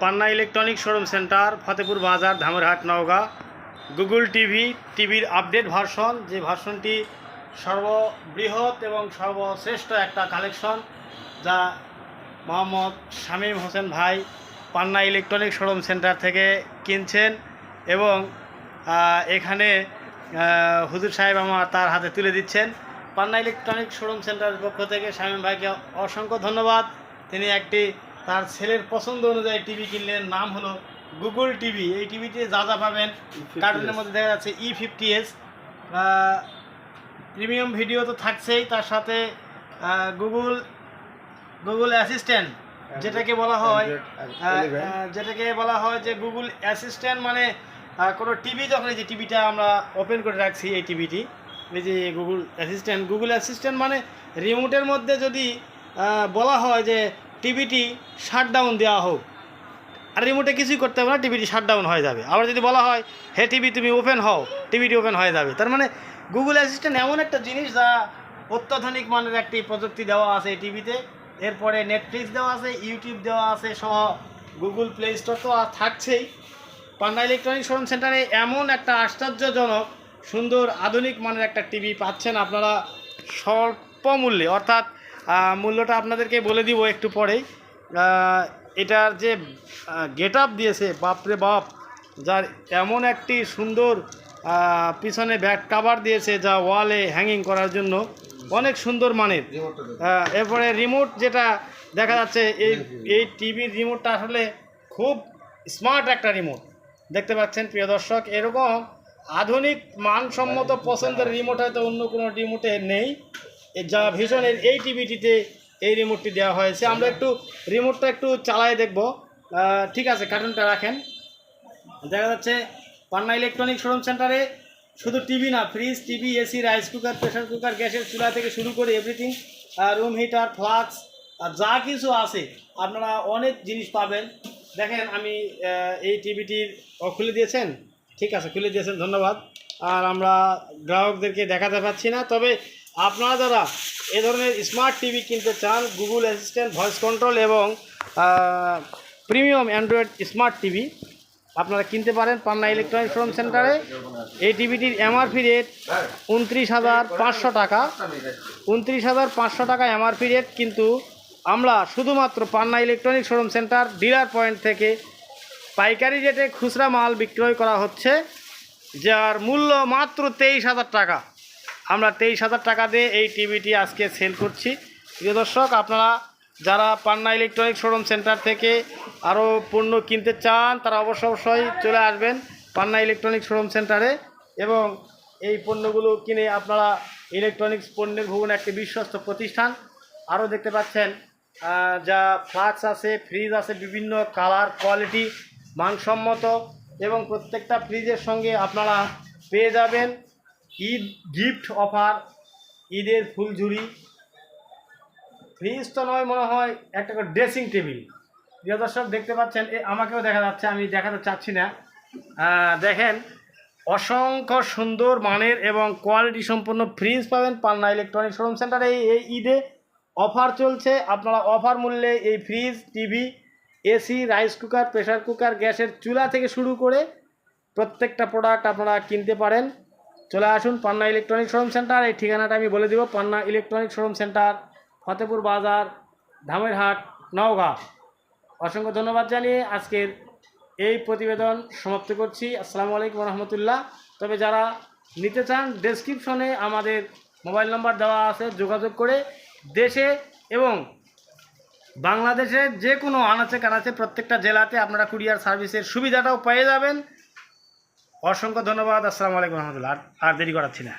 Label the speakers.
Speaker 1: Panna electronic showroom centre, Fatehpur Bazar, Dhamoirhat, Naogaon. Google TV, টিভির update version, যে ভার্সনটি সর্ববৃহৎ এবং সর্বশ্রেষ্ঠ একটা কালেকশন, যা মোহাম্মদ শামীম হোসেন ভাই পান্না ইলেকট্রনিক শোরুম সেন্টার থেকে কিনছেন এবং এখানে হুজুর সাহেব আমার তার হাতে তুলে দিচ্ছেন। পান্না ইলেকট্রনিক শোরুম সেন্টারের পক্ষ থেকে শামীম ভাইকে অসংখ্য ধন্যবাদ। তিনি একটি তার ছেলের পছন্দ অনুযায়ী টিভি কিনলেন নাম হলো গুগল টিভি। এই টিভিতে যা যা পাবেন কার্টুনের মধ্যে দেখা যাচ্ছে E fifty S premium video তো থাকছেই তার সাথে গুগল গুগল অ্যাসিস্ট্যান্ট যেটাকে বলা হয় যেটাকে বলা হয় যে গুগল অ্যাসিস্ট্যান্ট মানে কোনো টিভি যখন এই যে টিভিটা আমরা ওপেন করে রাখছি এই টিভিটি এই যে গুগল অ্যাসিস্ট্যান্ট গুগল অ্যাসিস্ট্যান্ট মানে রিমোটের মধ্যে যদি বলা হয় যে টিভিটি শাটডাউন দেওয়া হোক। আর রিমোটে কিছুই করতে হবে না টিভিটি শাটডাউন হয়ে যাবে। আবার যদি বলা হয়, হে টিভি তুমি ওপেন হও টিভিটি ওপেন হয়ে যাবে। তার মানে গুগল অ্যাসিস্ট্যান্ট এমন একটা জিনিস যা অত্যাধুনিক মানের একটি প্রযুক্তি দেওয়া আছে টিভিতে এরপরে নেটফ্লিক্স দেওয়া আছে ইউটিউব দেওয়া আছে, সহ গুগল প্লে স্টোর তো আর থাকছেই। পান্ডা ইলেকট্রনিক শোরুম সেন্টারে এমন একটা আশ্চর্যজনক, সুন্দর, আধুনিক মানের একটা টিভি পাচ্ছেন আপনারা স্বল্প মূল্যে অর্থাৎ মূল্যটা আপনাদেরকে বলে দিব একটু পরেই। এটার যে গেট আপ দিয়েছে, বাপরে বাপ, যার এমন একটি সুন্দর পিছনে ব্যাক কাভার দিয়েছে যা ওয়ালে হ্যাঙ্গিং করার জন্য অনেক সুন্দর মানের। এরপরে রিমোট যেটা দেখা যাচ্ছে, এই এই টিভির রিমোটটা আসলে খুব স্মার্ট একটা রিমোট দেখতে পাচ্ছেন, প্রিয় দর্শক, এরকম আধুনিক মানসম্মত পছন্দের রিমোট হয়তো অন্য কোনো রিমোটে নেই। যা ভীষণের এই টিভিটিতে এই রিমোটটি দেওয়া হয়েছে। আমরা একটু রিমোটটা একটু চালায় দেখব। ঠিক আছে কার্টুনটা রাখেন। দেখা যাচ্ছে পান্না ইলেকট্রনিক শোরুম সেন্টারে শুধু টিভি না fridge TV, AC rice cooker pressure cooker গ্যাসের চুলা থেকে শুরু করে এভরিথিং রুম হিটার ফ্লাক্স আর যা কিছু আছে, আপনারা অনেক জিনিস পাবেন। দেখেন আমি এই টিভিটির খুলে দিয়েছেন। ঠিক আছে, খুলে দিয়েছেন, ধন্যবাদ। আর আমরা গ্রাহকদেরকে দেখাতে পাচ্ছি না, তবে আপনারা যারা এ ধরনের স্মার্ট টিভি কিনতে চান গুগল অ্যাসিস্ট্যান্ট ভয়েস কন্ট্রোল এবং প্রিমিয়াম অ্যান্ড্রয়েড স্মার্ট টিভি আপনারা কিনতে পারেন পান্না ইলেকট্রনিক শোরুম সেন্টারে এই টিভিটির এমআরপি রেট উনত্রিশ হাজার পাঁচশো টাকা। উনত্রিশ হাজার পাঁচশো টাকা এমআরপি রেট কিন্তু আমরা শুধুমাত্র Panna electronic showroom centre dealer point থেকে পাইকারি রেটে খুচরা মাল বিক্রয় করা হচ্ছে, যার মূল্য মাত্র তেইশ হাজার টাকা। আমরা তেইশ হাজার টাকা দিয়ে এই টিভিটি আজকে সেল করছি। প্রিয় দর্শক, আপনারা যারা পান্না ইলেকট্রনিক শোরুম সেন্টার থেকে আরও পণ্য কিনতে চান, তারা অবশ্য অবশ্যই চলে আসবেন পান্না ইলেকট্রনিক শোরুম সেন্টারে এবং এই পণ্যগুলো কিনে আপনারা ইলেকট্রনিক্স পণ্যের ভুবন একটি বিশ্বস্ত প্রতিষ্ঠান। আরও দেখতে পাচ্ছেন যা ফ্লাক্স আছে, ফ্রিজ আছে, বিভিন্ন কালার, কোয়ালিটি মানসম্মত এবং প্রত্যেকটা ফ্রিজের সঙ্গে আপনারা পেয়ে যাবেন। ঈদ গিফট অফার ঈদের ফুলঝুরি। ফ্রিজ তো নয় মনে হয় একটা করে ড্রেসিং টেবিল প্রিয় দর্শক, দেখতে পাচ্ছেন, এ আমাকেও দেখা যাচ্ছে, আমি দেখাতে চাচ্ছি না। দেখেন, অসংখ্য সুন্দর মানের এবং কোয়ালিটি সম্পন্ন ফ্রিজ পাবেন পান্না ইলেকট্রনিক শোরুম সেন্টারে এই এই ঈদে অফার চলছে। আপনারা অফার মূল্যে এই fridge TV AC rice cooker pressure cooker গ্যাসের চুলা থেকে শুরু করে প্রত্যেকটা প্রোডাক্ট আপনারা কিনতে পারেন। চলে আসুন পান্না ইলেকট্রনিক শোরুম সেন্টার। এই ঠিকানাটা আমি বলে দিব, Panna electronic showroom centre, Fatehpur Bazar, Dhamoirhat, Naogaon. অসংখ্য ধন্যবাদ জানিয়ে আজকের এই প্রতিবেদন সমাপ্ত করছি। আসসালামু আলাইকুম রহমতুল্লাহ তবে যারা নিতে চান ডেসক্রিপশনে আমাদের মোবাইল নাম্বার দেওয়া আছে, যোগাযোগ করে দেশে এবং বাংলাদেশের যে কোনো আনাচে কানাচে প্রত্যেকটা জেলাতে আপনারা কুরিয়ার সার্ভিসের সুবিধাটাও পেয়ে যাবেন। অসংখ্য ধন্যবাদ। আসসালামু আলাইকুম রহমতুল্লাহ। আর দেরি করাচ্ছি না।